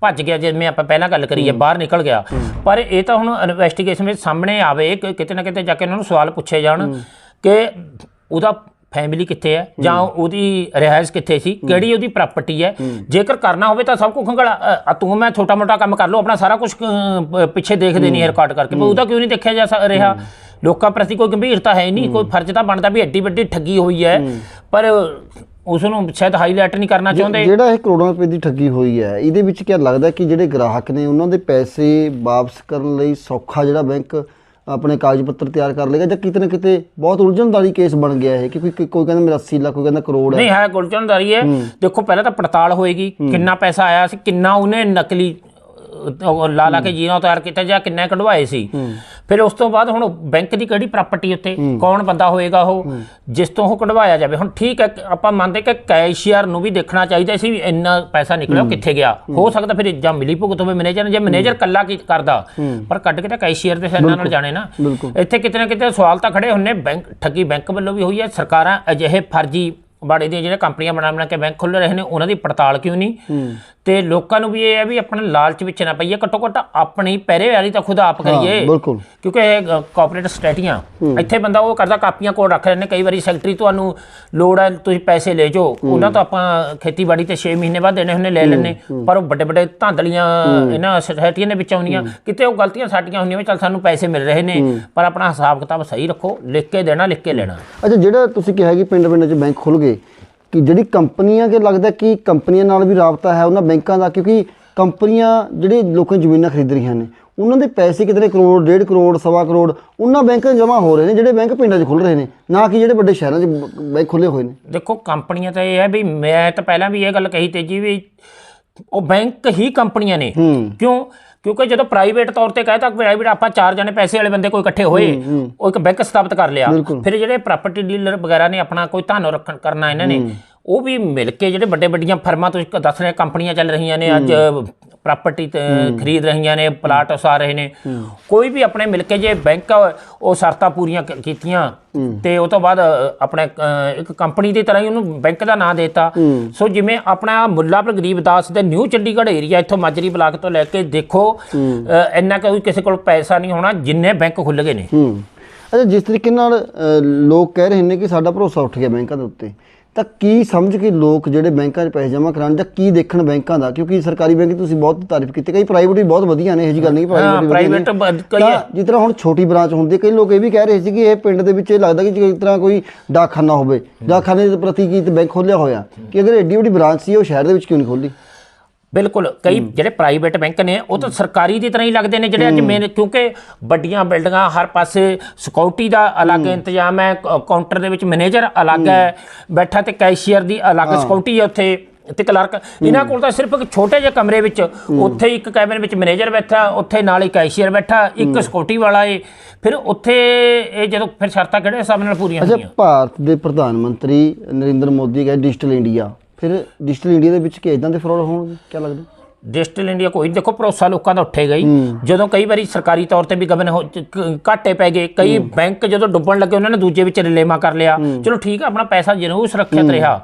ਭੱਜ ਗਿਆ ਜਿਵੇਂ ਆਪਾਂ ਪਹਿਲਾਂ ਗੱਲ ਕਰੀ ਹੈ। ਬਾਹਰ ਨਿਕਲ ਗਿਆ। ਪਰ ਇਹ ਤਾਂ ਹੁਣ ਇਨਵੈਸਟੀਗੇਸ਼ਨ ਵਿੱਚ ਸਾਹਮਣੇ ਆਵੇ ਕਿ ਕਿਤੇ ਨਾ ਕਿਤੇ ਜਾ ਕੇ ਉਹਨਾਂ ਨੂੰ ਸਵਾਲ ਪੁੱਛੇ ਜਾਣ ਕਿ ਉਹਦਾ ਫੈਮਿਲੀ ਕਿੱਥੇ ਹੈ ਜਾਂ ਉਹਦੀ ਰਿਹਾਇਸ਼ ਕਿੱਥੇ ਸੀ ਕਿਹੜੀ ਉਹਦੀ ਪ੍ਰਾਪਰਟੀ ਹੈ। ਜੇਕਰ ਕਰਨਾ ਹੋਵੇ ਤਾਂ ਸਭ ਕੁਝ ਖੰਗਲਾ ਤੂੰ ਮੈਂ ਛੋਟਾ ਮੋਟਾ ਕੰਮ ਕਰ ਲਓ ਆਪਣਾ ਸਾਰਾ ਕੁਝ ਪਿੱਛੇ ਦੇਖਦੇ ਨਹੀਂ ਰਿਕਾਰਡ ਕਰਕੇ ਪਰ ਉਹਦਾ ਕਿਉਂ ਨਹੀਂ ਦੇਖਿਆ ਜਾ ਰਿਹਾ? ਲੋਕਾਂ ਪ੍ਰਤੀ ਕੋਈ ਗੰਭੀਰਤਾ ਹੈ ਨਹੀਂ ਕੋਈ ਫਰਜ਼ ਤਾਂ ਬਣਦਾ ਵੀ ਐਡੀ ਵੱਡੀ ਠੱਗੀ ਹੋਈ ਹੈ ਪਰ ਉਸ ਨੂੰ ਸ਼ਾਇਦ ਹਾਈਲਾਈਟ ਨਹੀਂ ਕਰਨਾ ਚਾਹੁੰਦੇ। ਜਿਹੜਾ ਇਹ ਕਰੋੜਾਂ ਰੁਪਏ ਦੀ ਠੱਗੀ ਹੋਈ ਹੈ ਇਹਦੇ ਵਿੱਚ ਕੀ ਲੱਗਦਾ ਕਿ ਜਿਹੜੇ ਗ੍ਰਾਹਕ ਨੇ ਉਹਨਾਂ ਦੇ ਪੈਸੇ ਵਾਪਸ ਕਰਨ ਲਈ ਸੌਖਾ ਜਿਹੜਾ ਬੈਂਕ ਆਪਣੇ ਕਾਗਜ਼ ਪੱਤਰ ਤਿਆਰ ਕਰ ਲੇਗਾ ਜਾਂ ਕਿਤੇ ਨਾ ਕਿਤੇ ਬਹੁਤ ਉਲਝਣਦਾਰੀ ਕੇਸ ਬਣ ਗਿਆ ਹੈ ਕਿ ਕੋਈ ਕਹਿੰਦਾ ਮੇਰਾ 80 ਲੱਖ ਕੋਈ ਕਹਿੰਦਾ ਕਰੋੜ ਹੈ। ਨਹੀਂ ਹੈ ਗੁਲਚਨਦਾਰੀ ਹੈ। ਦੇਖੋ ਪਹਿਲਾਂ ਤਾਂ ਪੜਤਾਲ ਹੋਏਗੀ ਕਿੰਨਾ ਪੈਸਾ ਆਇਆ ਸੀ ਕਿੰਨਾ ਉਹਨੇ ਨਕਲੀ ਲਾ ਲਾ ਕੇ ਜੀਰੋ ਤਿਆਰ ਕੀਤਾ ਜਾਂ ਕਿੰਨੇ ਕਢਵਾਏ ਸੀ। ਫਿਰ ਉਸ ਤੋਂ ਬਾਅਦ ਹੁਣ ਬੈਂਕ ਦੀ ਕਿਹੜੀ ਪ੍ਰਾਪਰਟੀ ਉੱਤੇ ਕੌਣ ਬੰਦਾ ਹੋਏਗਾ ਉਹ ਜਿਸ ਤੋਂ ਉਹ ਕਢਵਾਇਆ ਜਾਵੇ। ਹੁਣ ਠੀਕ ਹੈ ਆਪਾਂ ਮੰਨਦੇ ਕਿ ਕੈਸ਼ੀਅਰ ਨੂੰ ਵੀ ਦੇਖਣਾ ਚਾਹੀਦਾ ਸੀ ਵੀ ਇੰਨਾ ਪੈਸਾ ਨਿਕਲਿਆ ਕਿੱਥੇ ਗਿਆ। ਹੋ। ਸਕਦਾ ਫਿਰ ਜਾਂ ਮਿਲੀ ਭੁਗਤ ਹੋਵੇ ਮੈਨੇਜਰ ਜੇ ਮੈਨੇਜਰ ਕੱਲਾ ਕੀ ਕਰਦਾ। ਪਰ ਕੱਢ ਕੇ ਤਾਂ ਕੈਸ਼ੀਅਰ ਦੇ ਸਿਰ ਨਾਲ ਜਾਣੇ ਨਾ। ਇੱਥੇ ਕਿਤੇ ਨਾ ਕਿਤੇ ਸਵਾਲ ਤਾਂ ਖੜੇ ਹੁੰਨੇ ਬੈਂਕ ਠੱਗੀ ਬੈਂਕ ਵੱਲੋਂ ਵੀ ਹੋਈ ਹੈ। ਸਰਕਾਰਾਂ ਅਜਿਹੇ ਫਰਜ਼ੀ ਬਾੜੇ ਦੀਆਂ ਜਿਹੜੇ ਕੰਪਨੀਆਂ ਬਣਾ ਬਣਾ ਕੇ ਬੈਂਕ ਖੁੱਲ੍ਹ ਰਹੇ ਨੇ ਉਹਨਾਂ ਦੀ ਪੜਤਾਲ ਕਿਉਂ ਨਹੀਂ? ਤੇ ਲੋਕਾਂ ਨੂੰ ਵੀ ਇਹ ਹੈ ਵੀ ਆਪਣਾ ਲਾਲਚ ਵਿੱਚ ਨਾ ਪਈਏ ਘੱਟੋ ਘੱਟ ਆਪਣੀ ਪਹਿਰੇ ਵਾਲੀ ਤਾਂ ਖੁਦ ਆਪ ਕਰੀਏ। ਬਿਲਕੁਲ। ਕਿਉਂਕਿ ਇਹ ਕਾਰਪੋਰੇਟ ਸਟੇਟੀਆਂ ਇੱਥੇ ਬੰਦਾ ਉਹ ਕਰਦਾ ਕਾਪੀਆਂ ਕੋਲ ਰੱਖ ਲੈਂਦੇ ਕਈ ਵਾਰੀ ਸੈਕਟਰੀ ਤੁਹਾਨੂੰ ਲੋੜ ਹੈ ਤੁਸੀਂ ਪੈਸੇ ਲੈ ਜਾਓ। ਉਹਨਾਂ ਤੋਂ ਆਪਾਂ ਖੇਤੀਬਾੜੀ ਤੇ 6 ਮਹੀਨੇ ਬਾਅਦ ਦੇਣੇ ਹੁੰਦੇ ਲੈ ਲੈਂਦੇ। ਪਰ ਉਹ ਵੱਡੇ ਵੱਡੇ ਧਾਂਦਲੀਆਂ ਇਹਨਾਂ ਸੁਸਾਇਟੀਆਂ ਦੇ ਵਿੱਚ ਆਉਂਦੀਆਂ। ਕਿਤੇ ਉਹ ਗਲਤੀਆਂ ਸਾਡੀਆਂ ਹੁੰਦੀਆਂ ਵੀ ਚੱਲ ਸਾਨੂੰ ਪੈਸੇ ਮਿਲ ਰਹੇ ਨੇ ਪਰ ਆਪਣਾ ਹਿਸਾਬ ਕਿਤਾਬ ਸਹੀ ਰੱਖੋ ਲਿਖ ਕੇ ਦੇਣਾ ਲਿਖ ਕੇ ਲੈਣਾ। ਅੱਛਾ ਜਿਹੜਾ ਤੁਸੀਂ ਕਿਹਾ ਕਿ ਪਿੰਡ ਪਿੰਡ 'ਚ ਬੈਂਕ ਖੁੱਲ ਗਏ ਕਿ ਜਿਹੜੀ ਕੰਪਨੀਆਂ ਕੇ ਲੱਗਦਾ ਕਿ ਕੰਪਨੀਆਂ ਨਾਲ ਵੀ ਰਾਬਤਾ ਹੈ ਉਹਨਾਂ ਬੈਂਕਾਂ ਦਾ ਕਿਉਂਕਿ ਕੰਪਨੀਆਂ ਜਿਹੜੇ ਲੋਕਾਂ ਜ਼ਮੀਨਾਂ ਖਰੀਦ ਰਹੀਆਂ ਨੇ ਉਹਨਾਂ ਦੇ ਪੈਸੇ ਕਿਤਨੇ ਕਰੋੜ ਡੇਢ ਕਰੋੜ ਸਵਾ ਕਰੋੜ ਉਹਨਾਂ ਬੈਂਕਾਂ 'ਚ ਜਮ੍ਹਾਂ ਹੋ ਰਹੇ ਨੇ ਜਿਹੜੇ ਬੈਂਕ ਪਿੰਡਾਂ 'ਚ ਖੁੱਲ ਰਹੇ ਨੇ ਨਾ ਕਿ ਜਿਹੜੇ ਵੱਡੇ ਸ਼ਹਿਰਾਂ 'ਚ ਬੈਂਕ ਖੁੱਲੇ ਹੋਏ ਨੇ। ਦੇਖੋ ਕੰਪਨੀਆਂ ਤਾਂ ਇਹ ਹੈ ਵੀ ਮੈਂ ਤਾਂ ਪਹਿਲਾਂ ਵੀ ਇਹ ਗੱਲ ਕਹੀ ਤੇ ਜੀ ਵੀ ਉਹ ਬੈਂਕ ਹੀ ਕੰਪਨੀਆਂ ਨੇ। ਕਿਉਂ? ਕਿਉਂਕਿ ਜਦੋਂ ਪ੍ਰਾਈਵੇਟ ਤੌਰ ਤੇ ਕਹਤਾ ਪ੍ਰਾਈਵੇਟ ਆਪਾਂ ਚਾਰ ਜਣੇ ਪੈਸੇ ਵਾਲੇ ਬੰਦੇ ਕੋਈ ਇਕੱਠੇ ਹੋਏ ਉਹ ਇੱਕ ਬੈਂਕ ਸਥਾਪਿਤ ਕਰ ਲਿਆ। ਫਿਰ ਜਿਹੜੇ ਪ੍ਰਾਪਰਟੀ ਡੀਲਰ ਵਗੈਰਾ ਨੇ ਆਪਣਾ ਕੋਈ ਧਨ ਰੱਖਣ ਕਰਨਾ ਇਹਨਾਂ ਨੇ ਉਹ ਵੀ ਮਿਲ ਕੇ ਜਿਹੜੇ ਵੱਡੇ ਵੱਡੀਆਂ ਫਰਮਾਂ ਤੁਸੀਂ ਦੱਸ ਰਹੇ ਕੰਪਨੀਆਂ ਚੱਲ ਰਹੀਆਂ ਨੇ ਅੱਜ ਪ੍ਰਾਪਰਟੀ ਖਰੀਦ ਰਹੀਆਂ ਨੇ ਪਲਾਟ ਉਸਾ ਰਹੇ ਨੇ। ਕੋਈ ਵੀ ਆਪਣੇ ਮਿਲ ਕੇ ਜੇ ਬੈਂਕ ਉਹ ਸ਼ਰਤਾਂ ਪੂਰੀਆਂ ਕੀਤੀਆਂ ਤੇ ਉਹ ਤੋਂ ਬਾਅਦ ਆਪਣੇ ਇੱਕ ਕੰਪਨੀ ਦੀ ਤਰ੍ਹਾਂ ਹੀ ਉਹਨੂੰ ਬੈਂਕ ਦਾ ਨਾਂ ਦੇਤਾ। ਸੋ ਜਿਵੇਂ ਆਪਣਾ ਮੁੱਲਾਪੁਰ ਗਰੀਬਦਾਸ ਦੇ ਨਿਊ ਚੰਡੀਗੜ੍ਹ ਏਰੀਆ ਇੱਥੋਂ ਮਾਜਰੀ ਬਲਾਕ ਤੋਂ ਲੈ ਕੇ ਦੇਖੋ ਇੰਨਾ ਕੋਈ ਕਿਸੇ ਕੋਲ ਪੈਸਾ ਨਹੀਂ ਹੋਣਾ ਜਿੰਨੇ ਬੈਂਕ ਖੁੱਲ ਗਏ ਨੇ। ਅੱਛਾ ਜਿਸ ਤਰੀਕੇ ਨਾਲ ਲੋਕ ਕਹਿ ਰਹੇ ਨੇ ਕਿ ਸਾਡਾ ਭਰੋਸਾ ਉੱਠ ਗਿਆ ਬੈਂਕਾਂ ਦੇ ਉੱਤੇ। ਤਾਂ ਕੀ ਸਮਝ ਕੇ ਲੋਕ ਜਿਹੜੇ ਬੈਂਕਾਂ 'ਚ ਪੈਸੇ ਜਮ੍ਹਾਂ ਕਰਾਉਣ ਜਾਂ ਕੀ ਦੇਖਣ ਬੈਂਕਾਂ ਦਾ? ਕਿਉਂਕਿ ਸਰਕਾਰੀ ਬੈਂਕ ਤੁਸੀਂ ਬਹੁਤ ਤਾਰੀਫ ਕੀਤੀ ਕਈ ਪ੍ਰਾਈਵੇਟ ਵੀ ਬਹੁਤ ਵਧੀਆ ਨੇ ਇਹੋ ਜੀ ਗੱਲ ਨਹੀਂ ਪ੍ਰਾਈਵੇਟ ਪ੍ਰਾਈਵੇਟ ਜਿਸ ਤਰ੍ਹਾਂ ਹੁਣ ਛੋਟੀ ਬ੍ਰਾਂਚ ਹੁੰਦੀ ਹੈ ਕਈ ਲੋਕ ਇਹ ਵੀ ਕਹਿ ਰਹੇ ਸੀ ਕਿ ਇਹ ਪਿੰਡ ਦੇ ਵਿੱਚ ਇਹ ਲੱਗਦਾ ਕਿ ਜਿਸ ਤਰ੍ਹਾਂ ਕੋਈ ਡਾਕਖਾਨਾ ਹੋਵੇ ਡਾਕਖਾਨੇ ਦੇ ਪ੍ਰਤੀ ਕੀ ਬੈਂਕ ਖੋਲਿਆ ਹੋਇਆ ਕਿ ਅਗਰ ਐਡੀ ਵੱਡੀ ਬ੍ਰਾਂਚ ਸੀ ਉਹ ਸ਼ਹਿਰ ਦੇ ਵਿੱਚ ਕਿਉਂ ਨਹੀਂ ਖੋਲ੍ਹੀ? ਬਿਲਕੁਲ ਕਈ ਜਿਹੜੇ ਪ੍ਰਾਈਵੇਟ ਬੈਂਕ ਨੇ ਉਹ ਤਾਂ ਸਰਕਾਰੀ ਦੀ ਤਰ੍ਹਾਂ ਹੀ ਲੱਗਦੇ ਨੇ ਜਿਹੜੇ ਅੱਜ ਮੇਨ ਕਿਉਂਕਿ ਵੱਡੀਆਂ ਬਿਲਡਿੰਗਾਂ ਹਰ ਪਾਸੇ ਸਿਕਿਉਰਿਟੀ ਦਾ ਅਲੱਗ ਇੰਤਜ਼ਾਮ ਹੈ ਕਾਊਂਟਰ ਦੇ ਵਿੱਚ ਮੈਨੇਜਰ ਅਲੱਗ ਹੈ ਬੈਠਾ ਤੇ ਕੈਸ਼ੀਅਰ ਦੀ ਅਲੱਗ ਸਿਕਿਉਰਿਟੀ ਹੈ ਉੱਥੇ ਤੇ ਕਲਰਕ ਇਹਨਾਂ ਕੋਲ ਤਾਂ ਸਿਰਫ ਇੱਕ ਛੋਟੇ ਜਿਹੇ ਕਮਰੇ ਵਿੱਚ ਉੱਥੇ ਇੱਕ ਕੈਬਨ ਵਿੱਚ ਮੈਨੇਜਰ ਬੈਠਾ ਉੱਥੇ ਨਾਲ ਹੀ ਕੈਸ਼ੀਅਰ ਬੈਠਾ ਇੱਕ ਸਿਕਿਉਰਿਟੀ ਵਾਲਾ ਏ। ਫਿਰ ਉੱਥੇ ਇਹ ਜਦੋਂ ਫਿਰ ਸ਼ਰਤਾਂ ਕਿਹੜੇ ਹਿਸਾਬ ਨਾਲ ਪੂਰੀਆਂ ਅੱਛਾ ਹੁੰਦੀਆਂ? ਭਾਰਤ ਦੇ ਪ੍ਰਧਾਨ ਮੰਤਰੀ ਨਰਿੰਦਰ ਮੋਦੀ ਕਹੇ ਡਿਜੀਟਲ ਇੰਡੀਆ ਫਿਰ ਡਿਜੀਟਲ ਇੰਡੀਆ ਦੇ ਵਿੱਚ ਕਿ ਇਦਾਂ ਦੇ ਫਰਾਡ ਹੋਣਗੇ? ਕੀ ਲੱਗਦਾ? ਡਿਜੀਟਲ ਇੰਡੀਆ ਕੋਈ। ਦੇਖੋ ਭਰੋਸਾ ਲੋਕਾਂ ਦਾ ਉੱਠੇਗਾ ਹੀ। ਜਦੋਂ ਕਈ ਵਾਰੀ ਸਰਕਾਰੀ ਤੌਰ ਤੇ ਵੀ ਗਵਨ ਘਾਟੇ ਪੈ ਗਏ ਕਈ ਬੈਂਕ ਜਦੋਂ ਡੁੱਬਣ ਲੱਗੇ ਉਹਨਾਂ ਨੇ ਦੂਜੇ ਵਿੱਚ ਰਲੇਮਾ ਕਰ ਲਿਆ। ਚਲੋ ਠੀਕ ਆ ਆਪਣਾ ਪੈਸਾ ਜ਼ਰੂਰ ਸੁਰੱਖਿਅਤ ਰਿਹਾ।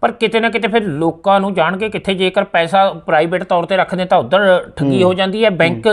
ਪਰ ਕਿਤੇ ਨਾ ਕਿਤੇ ਫਿਰ ਲੋਕਾਂ ਨੂੰ ਜਾਣ ਕੇ ਕਿੱਥੇ ਜੇਕਰ ਪੈਸਾ ਪ੍ਰਾਈਵੇਟ ਤੌਰ ਤੇ ਰੱਖਦੇ ਤਾਂ ਉਧਰ ਠੱਗੀ ਹੋ। ਜਾਂਦੀ ਹੈ। ਬੈਂਕ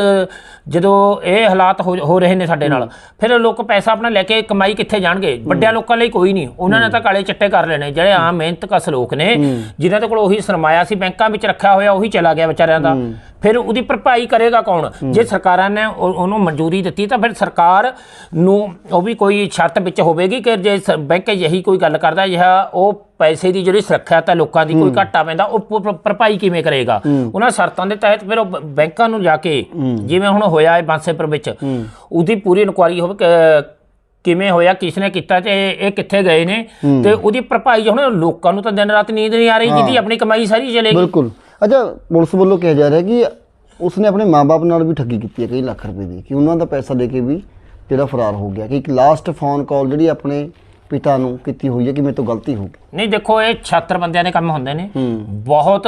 ਜਦੋਂ ਇਹ ਹਾਲਾਤ ਹੋ ਰਹੇ ਨੇ ਸਾਡੇ ਨਾਲ ਫਿਰ ਲੋਕ ਪੈਸਾ ਆਪਣਾ ਲੈ ਕੇ ਕਮਾਈ ਕਿੱਥੇ ਜਾਣਗੇ? ਵੱਡਿਆਂ ਲੋਕਾਂ ਲਈ ਕੋਈ ਨਹੀਂ। ਉਹਨਾਂ ਨੇ ਤਾਂ ਕਾਲੇ ਚਿੱਟੇ ਕਰ ਲੈਣੇ। ਜਿਹੜੇ ਆਮ ਮਿਹਨਤ ਕਸ ਲੋਕ ਨੇ ਜਿਨ੍ਹਾਂ ਦੇ ਕੋਲ ਉਹੀ ਸਰਮਾਇਆ ਸੀ ਬੈਂਕਾਂ ਵਿੱਚ ਰੱਖਿਆ ਹੋਇਆ ਉਹੀ ਚਲਾ ਗਿਆ ਵਿਚਾਰਿਆਂ ਦਾ ਫਿਰ ਉਹਦੀ ਭਰਪਾਈ ਕਰੇਗਾ ਕੌਣ? ਜੇ ਸਰਕਾਰਾਂ ਨੇ ਉਹ- ਉਹਨੂੰ ਮਨਜ਼ੂਰੀ ਦਿੱਤੀ ਤਾਂ ਫਿਰ ਸਰਕਾਰ ਨੂੰ ਉਹ ਵੀ ਕੋਈ ਸ਼ਰਤ ਵਿੱਚ ਹੋਵੇਗੀ ਕਿ ਜੇ ਬੈਂਕ ਯਹੀ ਕੋਈ ਗੱਲ ਕਰਦਾ ਜਿਹਾ ਉਹ ਪੈਸੇ ਦੀ ਜਿਹੜੀ ਸੁਰੱਖਿਆ ਤਾਂ ਲੋਕਾਂ ਦੀ ਕੋਈ ਘਾਟਾ ਪੈਂਦਾ ਉਹ ਭਰਪਾਈ ਕਿਵੇਂ ਕਰੇਗਾ? ਉਹਨਾਂ ਸ਼ਰਤਾਂ ਦੇ ਤਹਿਤ ਫਿਰ ਉਹ ਬੈਂਕਾਂ ਨੂੰ ਜਾ ਕੇ ਜਿਵੇਂ ਹੁਣ ਹੋਇਆ ਹੈ ਬਾਂਸੇਪੁਰ ਵਿੱਚ ਉਹਦੀ ਪੂਰੀ ਇਨਕੁਆਰੀ ਹੋਵੇ ਕਿ ਕਿਵੇਂ ਹੋਇਆ ਕਿਸ ਨੇ ਕੀਤਾ ਤੇ ਇਹ ਕਿੱਥੇ ਗਏ ਨੇ? ਤੇ ਉਹਦੀ ਭਰਪਾਈ ਹੁਣ ਲੋਕਾਂ ਨੂੰ ਤਾਂ ਦਿਨ ਰਾਤ ਨੀਂਦ ਨਹੀਂ ਆ ਰਹੀ ਜਿਹਦੀ ਆਪਣੀ ਕਮਾਈ ਸਾਰੀ ਚਲੇਗੀ। ਬਿਲਕੁਲ। ਅੱਛਾ ਪੁਲਿਸ ਵੱਲੋਂ ਕਿਹਾ ਜਾ ਰਿਹਾ ਕਿ ਉਸਨੇ ਆਪਣੇ ਮਾਪੇ ਨਾਲ ਵੀ ਠੱਗੀ ਕੀਤੀ ਹੈ ਕਈ ਲੱਖ ਰੁਪਏ ਦੀ ਕਿ ਉਹਨਾਂ ਦਾ ਪੈਸਾ ਦੇ ਕੇ ਵੀ ਜਿਹੜਾ ਫਰਾਰ ਹੋ ਗਿਆ ਕਿ ਇੱਕ ਲਾਸਟ ਫੋਨ ਕਾਲ ਜਿਹੜੀ ਆਪਣੇ ਪਿਤਾ ਨੂੰ ਕੀਤੀ ਹੋਈ ਹੈ ਕਿ ਮੇਰੇ ਤੋਂ ਗਲਤੀ ਹੋ ਗਈ। ਨਹੀਂ ਦੇਖੋ ਇਹ ਛਾਤਰ ਬੰਦਿਆਂ ਦੇ ਕੰਮ ਹੁੰਦੇ ਨੇ। ਬਹੁਤ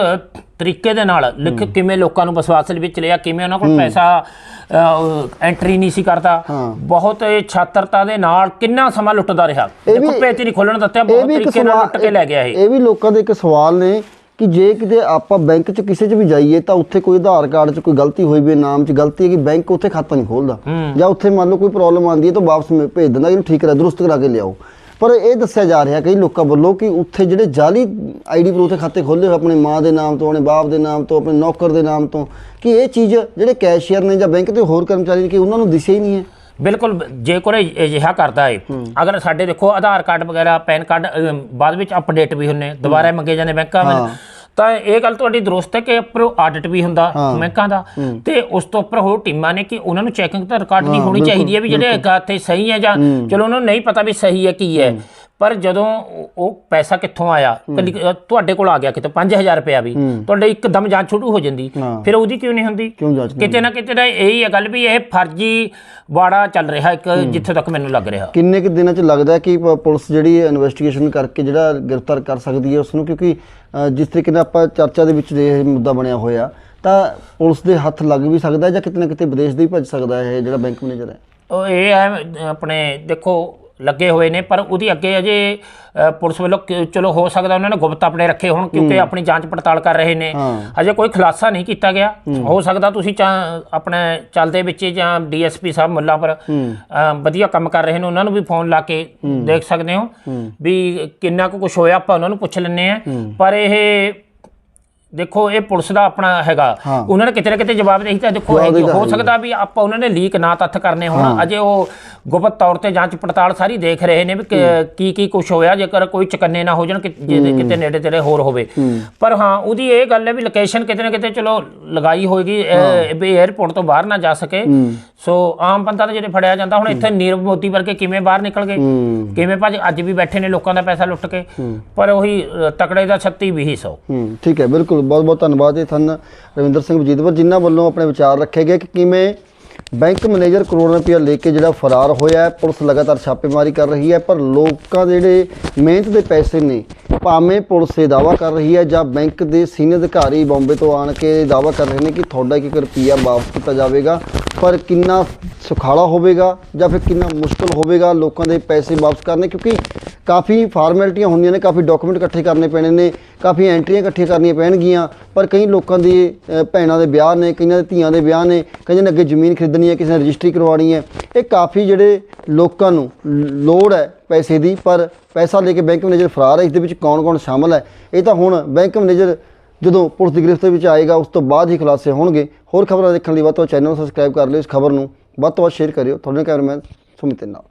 ਤਰੀਕੇ ਦੇ ਨਾਲ ਲਿਖ ਕਿਵੇਂ ਲੋਕਾਂ ਨੂੰ ਵਿਸ਼ਵਾਸ ਵਿੱਚ ਲਿਆ ਕਿਵੇਂ ਉਹਨਾਂ ਕੋਲ ਪੈਸਾ ਐਂਟਰੀ ਨਹੀਂ ਸੀ ਕਰਦਾ। ਬਹੁਤ ਇਹ ਛਾਤਰਤਾ ਦੇ ਨਾਲ ਕਿੰਨਾ ਸਮਾਂ ਲੁੱਟਦਾ ਰਿਹਾ। ਦੇਖੋ ਪੇਚ ਨਹੀਂ ਖੋਲਣ ਦਿੱਤਾ ਬਹੁਤ ਤਰੀਕੇ ਨਾਲ ਲੁੱਟ ਕੇ ਲੈ ਗਿਆ ਇਹ। ਇਹ ਵੀ ਲੋਕਾਂ ਦੇ ਇੱਕ ਸਵਾਲ ਨੇ ਕਿ ਜੇ ਕਿਤੇ ਆਪਾਂ ਬੈਂਕ 'ਚ ਕਿਸੇ 'ਚ ਵੀ ਜਾਈਏ ਤਾਂ ਉੱਥੇ ਕੋਈ ਆਧਾਰ ਕਾਰਡ 'ਚ ਕੋਈ ਗਲਤੀ ਹੋਈ ਵੀ ਨਾਮ 'ਚ ਗਲਤੀ ਹੈ ਕਿ ਬੈਂਕ ਉੱਥੇ ਖਾਤਾ ਨਹੀਂ ਖੋਲਦਾ। ਜਾਂ ਉੱਥੇ ਮੰਨ ਲਓ ਕੋਈ ਪ੍ਰੋਬਲਮ ਆਉਂਦੀ ਹੈ ਤਾਂ ਵਾਪਸ ਮ- ਭੇਜ ਦਿੰਦਾ ਇਹਨੂੰ ਠੀਕ ਕਰਾ ਦਰੁਸਤ ਕਰਾ ਕੇ ਲਿਆਓ। ਪਰ ਇਹ ਦੱਸਿਆ ਜਾ ਰਿਹਾ ਕਈ ਲੋਕਾਂ ਵੱਲੋਂ ਕਿ ਉੱਥੇ ਜਿਹੜੇ ਜਾਲੀ ਆਈਡੀ ਪਰ ਉੱਥੇ ਖਾਤੇ ਖੋਲੇ ਹੋਏ ਆਪਣੇ ਮਾਂ ਦੇ ਨਾਮ ਤੋਂ ਆਪਣੇ ਬਾਪ ਦੇ ਨਾਮ ਤੋਂ ਆਪਣੇ ਨੌਕਰ ਦੇ ਨਾਮ ਤੋਂ ਕਿ ਇਹ ਚੀਜ਼ ਜਿਹੜੇ ਕੈਸ਼ੀਅਰ ਨੇ ਜਾਂ ਬੈਂਕ ਦੇ ਹੋਰ ਕਰਮਚਾਰੀ ਨੇ ਕਿ ਉਹਨਾਂ ਨੂੰ ਦਿਸਿਆ ਹੀ ਨਹੀਂ ਹੈ? ਬਿਲਕੁਲ ਜੇ ਕੋਈ ਅਜਿਹਾ ਕਰਦਾ ਹੈ। ਅਗਰ ਸਾਡੇ ਦੇਖੋ ਆਧਾਰ ਕਾਰਡ ਵਗੈਰਾ ਪੈਨ ਕਾਰਡ ਬਾਅਦ ਵਿੱਚ ਅਪਡੇਟ ਵੀ ਹੁੰਨੇ ਦੁਬਾਰਾ ਮੰਗੇ ਜਾਂਦੇ ਬੈਂਕਾਂ ਵਿੱਚ ਤਾਂ ਇਹ ਗੱਲ ਤੁਹਾਡੀ ਦਰੁਸਤ ਹੈ ਕਿ ਉੱਪਰ ਆਡਿਟ ਵੀ ਹੁੰਦਾ ਬੈਂਕਾਂ ਦਾ। ਤੇ ਉਸ ਤੋਂ ਉੱਪਰ ਹੋਰ ਟੀਮਾਂ ਨੇ ਕਿ ਉਹਨਾਂ ਨੂੰ ਚੈਕਿੰਗ ਤਾਂ ਰਿਕਾਰਡ ਦੀ ਹੋਣੀ ਚਾਹੀਦੀ ਹੈ ਵੀ ਜਿਹੜੇ ਖਾਤੇ ਸਹੀ ਹੈ ਜਾਂ ਚਲੋ ਉਹਨਾਂ ਨੂੰ ਨਹੀਂ ਪਤਾ ਵੀ ਸਹੀ ਹੈ ਕੀ ਹੈ। ਪਰ ਜਦੋਂ ਉਹ- ਪੈਸਾ ਕਿੱਥੋਂ ਆਇਆ? ਤੁਹਾਡੇ ਕੋਲ ਆ ਗਿਆ ਕਿਤੇ 5000 ਰੁਪਇਆ ਵੀ। ਤੁਹਾਡੇ ਇੱਕਦਮ ਜਾਂਚ ਸ਼ੁਰੂ ਹੋ ਜਾਂਦੀ। ਫਿਰ ਉਹਦੀ ਕਿਉਂ ਨਹੀਂ ਹੁੰਦੀ? ਕਿਤੇ ਨਾ ਕਿਤੇ ਦਾ ਇਹੀ ਹੈ ਗੱਲ ਵੀ ਇਹ ਫਰਜ਼ੀ ਵਾੜਾ ਚੱਲ ਰਿਹਾ ਇੱਕ ਜਿੱਥੇ ਤੱਕ ਮੈਨੂੰ ਲੱਗ ਰਿਹਾ। ਕਿੰਨੇ ਕੁ ਦਿਨਾਂ ਚ ਲੱਗਦਾ ਕਿ ਪੁਲਿਸ ਜਿਹੜੀ ਇਨਵੈਸਟੀਗੇਸ਼ਨ ਕਰਕੇ ਜਿਹੜਾ ਗ੍ਰਿਫਤਾਰ ਕਰ ਸਕਦੀ ਹੈ ਉਸ ਨੂੰ ਕਿਉਂਕਿ ਜਿਸ ਤਰੀਕੇ ਨਾਲ ਆਪਾਂ ਚਰਚਾ ਦੇ ਵਿੱਚ ਇਹ ਮੁੱਦਾ ਬਣਿਆ ਹੋਇਆ ਤਾਂ ਪੁਲਿਸ ਦੇ ਹੱਥ ਲੱਗ ਵੀ ਸਕਦਾ ਜਾਂ ਕਿਤੇ ਨਾ ਕਿਤੇ ਵਿਦੇਸ਼ ਦੇ ਵੀ ਭੱਜ ਸਕਦਾ ਹੈ ਇਹ ਜਿਹੜਾ ਬੈਂਕ ਮੈਨੇਜਰ ਹੈ? ਉਹ ਇਹ ਹੈ ਆਪਣੇ ਦੇਖੋ ਲੱਗੇ ਹੋਏ ਨੇ ਪਰ ਉਹਦੀ ਅੱਗੇ ਅਜੇ ਪੁਲਿਸ ਵੱਲੋਂ ਚਲੋ ਹੋ ਸਕਦਾ ਉਹਨਾਂ ਨੇ ਗੁਪਤ ਆਪਣੇ ਰੱਖੇ ਹੋਣ ਕਿਉਂਕਿ ਆਪਣੀ ਜਾਂਚ ਪੜਤਾਲ ਕਰ ਰਹੇ ਨੇ। ਅਜੇ ਕੋਈ ਖੁਲਾਸਾ ਨਹੀਂ ਕੀਤਾ ਗਿਆ। ਹੋ। ਸਕਦਾ ਤੁਸੀਂ ਆਪਣੇ ਚੱਲਦੇ ਵਿੱਚ ਜਾਂ ਡੀਐਸਪੀ ਸਾਹਿਬ ਮੁੱਲਾਂਪੁਰ ਅ, ਵਧੀਆ ਕੰਮ ਕਰ ਰਹੇ ਨੇ ਉਹਨਾਂ ਨੂੰ ਵੀ ਫੋਨ ਲਾ ਕੇ ਦੇਖ ਸਕਦੇ ਹੋ ਵੀ ਕਿੰਨਾ ਕੁ ਕੁਝ ਹੋਇਆ ਆਪਾਂ ਉਹਨਾਂ ਨੂੰ ਪੁੱਛ ਲੈਂਦੇ ਆ ਪਰ ਇਹ ਦੇਖੋ ਇਹ ਪੁਲਿਸ ਦਾ ਆਪਣਾ ਹੈਗਾ। ਉਹਨਾਂ ਨੇ ਕਿਤੇ ਨਾ ਕਿਤੇ ਜਵਾਬ ਦੇਹੀ ਤਾਂ ਦੇਖੋ ਹੋ। ਸਕਦਾ ਵੀ ਆਪਾਂ ਉਹਨਾਂ ਨੇ ਲੀਕ ਨਾ ਤੱਥ ਕਰਨੇ ਹੋਣ। ਅਜੇ ਉਹ ਗੁਪਤ ਤੌਰ ਤੇ ਜਾਂਚ ਪੜਤਾਲ ਸਾਰੀ ਦੇਖ ਰਹੇ ਨੇ ਵੀ ਕਿ- ਕੀ ਕੁਝ ਹੋਇਆ ਜੇਕਰ ਕੋਈ ਚਕੰਨੇ ਨਾ ਹੋ ਜਾਣ ਕਿ ਕਿਤੇ ਨੇੜੇ ਤੇੜੇ ਹੋਰ ਹੋਵੇ। ਪਰ ਹਾਂ ਉਹਦੀ ਇਹ ਗੱਲ ਹੈ ਵੀ ਲੋਕੇਸ਼ਨ ਕਿਤੇ ਨਾ ਕਿਤੇ ਚਲੋ ਲਗਾਈ ਹੋਏਗੀ ਵੀ 에어ਪੋਰਟ ਤੋਂ ਬਾਹਰ ਨਾ ਜਾ ਸਕੇ। ਸੋ ਆਮ ਬੰਦਾ ਤਾਂ ਜਿਹੜੇ ਫੜਿਆ ਜਾਂਦਾ ਹੁਣ ਇੱਥੇ ਨੀਰਵ ਮੋਦੀ ਵਰਗੇ ਕਿਵੇਂ ਬਾਹਰ ਨਿਕਲ ਗਏ? ਕਿਵੇਂ ਭਾਜ ਅੱਜ ਵੀ ਬੈਠੇ ਨੇ ਲੋਕਾਂ ਦਾ ਪੈਸਾ ਲੁੱਟ ਕੇ? ਪਰ ਉਹੀ ਤਕੜੇ ਦਾ 36 20 ਸੌ। ਠੀਕ ਹੈ ਬਿਲਕੁਲ। ਬਹੁਤ ਬਹੁਤ ਧੰਨਵਾਦ ਇਹ ਸਨ ਰਵਿੰਦਰ ਸਿੰਘ ਵਜੀਦਪੁਰ ਜਿਨ੍ਹਾਂ ਵੱਲੋਂ ਆਪਣੇ ਵਿਚਾਰ ਰੱਖੇ ਗਏ ਕਿ ਕਿਵੇਂ ਬੈਂਕ ਮੈਨੇਜਰ ਕਰੋੜਾਂ ਰੁਪਇਆ ਲੈ ਕੇ ਜਿਹੜਾ ਫਰਾਰ ਹੋਇਆ ਹੈ, ਪੁਲਿਸ ਲਗਾਤਾਰ ਛਾਪੇਮਾਰੀ ਕਰ ਰਹੀ ਹੈ, ਪਰ ਲੋਕਾਂ ਦੇ ਜਿਹੜੇ ਮਿਹਨਤ ਦੇ ਪੈਸੇ ਨੇ, ਭਾਵੇਂ ਪੁਲਿਸ ਇਹ ਦਾਵਾ ਕਰ ਰਹੀ ਹੈ ਜਾਂ ਬੈਂਕ ਦੇ ਸੀਨੀਅਰ ਅਧਿਕਾਰੀ ਬੰਬੇ ਤੋਂ ਆਣ ਕੇ ਦਾਵਾ ਕਰ ਰਹੇ ਨੇ ਕਿ ਤੁਹਾਡਾ ਇੱਕ ਇੱਕ ਰੁਪਿਆ ਵਾਪਸ ਕੀਤਾ ਜਾਵੇਗਾ, ਪਰ ਕਿੰਨਾ ਸੁਖਾਲਾ ਹੋਵੇਗਾ ਜਾਂ ਫਿਰ ਕਿੰਨਾ ਮੁਸ਼ਕਲ ਹੋਵੇਗਾ ਲੋਕਾਂ ਦੇ ਪੈਸੇ ਵਾਪਸ ਕਰਨੇ, ਕਿਉਂਕਿ ਕਾਫੀ ਫਾਰਮੈਲਿਟੀਆਂ ਹੁੰਦੀਆਂ ਨੇ, ਕਾਫੀ ਡਾਕੂਮੈਂਟ ਇਕੱਠੇ ਕਰਨੇ ਪੈਣੇ ਨੇ, ਕਾਫੀ ਐਂਟਰੀਆਂ ਇਕੱਠੀਆਂ ਕਰਨੀਆਂ ਪੈਣਗੀਆਂ, ਪਰ ਕਈ ਲੋਕਾਂ ਦੇ ਭੈਣਾਂ ਦੇ ਵਿਆਹ ਨੇ, ਕਈਆਂ ਦੇ ਧੀਆਂ ਦੇ ਵਿਆਹ ਨੇ, ਕਈਆਂ ਨੇ ਅੱਗੇ ਜ਼ਮੀਨ ਖਰੀਦਣੀ ਹੈ, ਕਿਸੇ ਨੇ ਰਜਿਸਟਰੀ ਕਰਵਾਉਣੀ ਹੈ, ਇਹ ਕਾਫੀ ਜਿਹੜੇ ਲੋਕਾਂ ਨੂੰ ਲੋੜ ਹੈ ਪੈਸੇ ਦੀ, ਪਰ ਪੈਸਾ ਲੈ ਕੇ ਬੈਂਕ ਮੈਨੇਜਰ ਫਰਾਰ ਹੈ, ਇਸ ਦੇ ਵਿੱਚ ਕੌਣ-ਕੌਣ ਸ਼ਾਮਲ ਹੈ? ਇਹ ਤਾਂ ਹੁਣ ਬੈਂਕ ਮੈਨੇਜਰ ਜਦੋਂ ਪੁਲਿਸ ਦੀ ਗ੍ਰਿਫਤ ਵਿੱਚ ਆਏਗਾ, ਉਸ ਤੋਂ ਬਾਅਦ ਹੀ ਖੁਲਾਸੇ ਹੋਣਗੇ। ਹੋਰ ਖਬਰਾਂ ਦੇਖਣ ਲਈ ਵੱਧ ਤੋਂ ਵੱਧ ਚੈਨਲ ਨੂੰ ਸਬਸਕ੍ਰਾਈਬ ਕਰ ਲਿਓ ਇਸ ਖਬਰ ਨੂੰ। ਵੱਧ ਤੋਂ ਵੱਧ ਸ਼ੇਅਰ ਕਰਿਓ। ਤੁਹਾਡੇ ਕੈਮਰਾਮੈਨ ਸੁਮਿਤ ਨਾਲ।